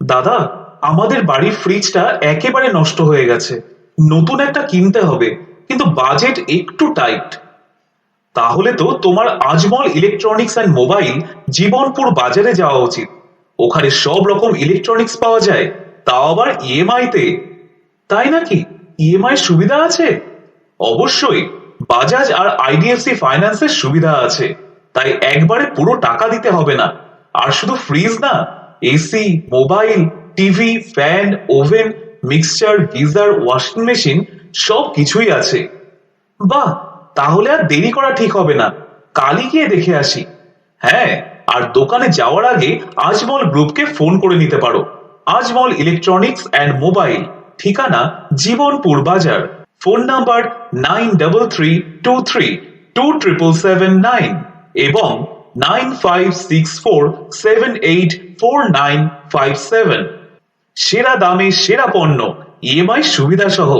দাদা, আমাদের বাড়ির ফ্রিজটা একেবারে নষ্ট হয়ে গেছে। নতুন একটা কিনতে হবে, কিন্তু বাজেট একটু টাইট তাহলে তো তোমার Ajmal electronics and mobile Jibanpur বাজারে যাওয়া উচিত। ওখানে সব রকম ইলেকট্রনিক্স পাওয়া যায়, তাও আবার ইএমআই তে। তাই নাকি? ইএমআই সুবিধা আছে? অবশ্যই, বাজাজ আর আইডিএফসি ফাইন্যান্সের সুবিধা আছে। তাই একবারে পুরো টাকা দিতে হবে না। আর শুধু ফ্রিজ না AC, mobile, TV, fan, oven, mixture, geyser, washing machine, সব কিছুই আছে। বাহ, তাহলে আর দেরি করা ঠিক হবে না। কালই গিয়ে দেখে আসি। হ্যাঁ আর দোকানে যাওয়ার আগে আজমল গ্রুপকে ফোন করে নিতে পারো। আজমল ইলেকট্রনিক্স অ্যান্ড মোবাইল, ঠিকানা জীবনপুর বাজার। Phone number nine double three two three two triple seven nine এবং nine five six four seven eight four nine five seven. সেরা দামে সেরা পণ্য ইএমআই সুবিধা সহ